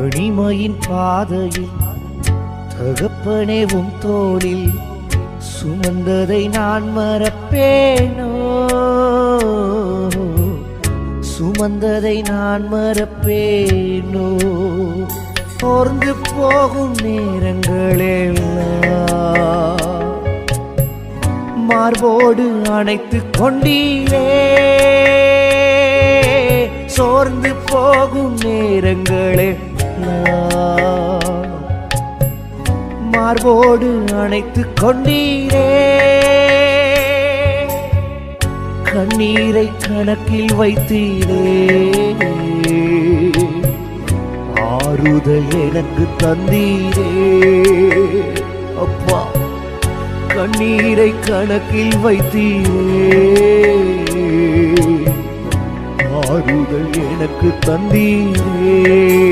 எளிமையின் பாதையில் தகப்பனே உம் தோளில் சுமந்ததை நான் மறப்பேனோ? சுமந்ததை நான் மறப்பேனோ? ஓர்ந்து போகும் நேரங்களெல்லாம் மார்போடு அணைத்து கொண்டீரே. சோர்ந்து போகும் நேரங்களே மார்போடு அணைத்து கொண்டீரே. கண்ணீரை கணக்கில் வைத்தீரே. ஆறுதல் எனக்கு தந்தீரே. அப்பா கண்ணீரை கணக்கில் வைத்தீரே. ஆறுதல் எனக்கு தந்தீரே.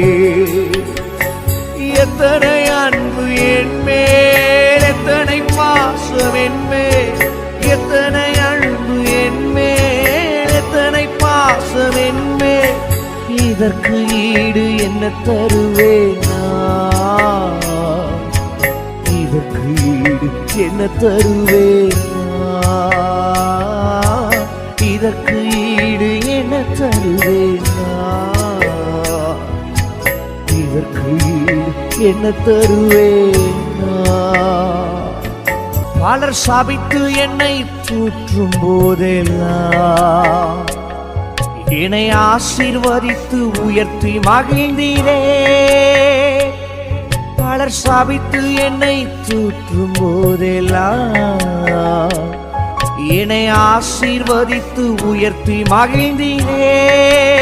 இதற்கு ஈடு என்ன தருவேனா? இதற்கு ஈடு என்ன தருவேனா? இதற்கு ஈடு என்ன தருவேனா? இதற்கு ஈடு என்ன தருவேனா? பலர் சாபித்து என்னை தூற்றும் போதெல்லாம் என்னை ஆசீர்வதித்து உயர்த்தி மகிழ்ந்தீரே. பலர் சாபித்து என்னை தூற்றும் போதெல்லாம். என்னை ஆசீர்வதித்து உயர்த்தி மகிழ்ந்தீரே.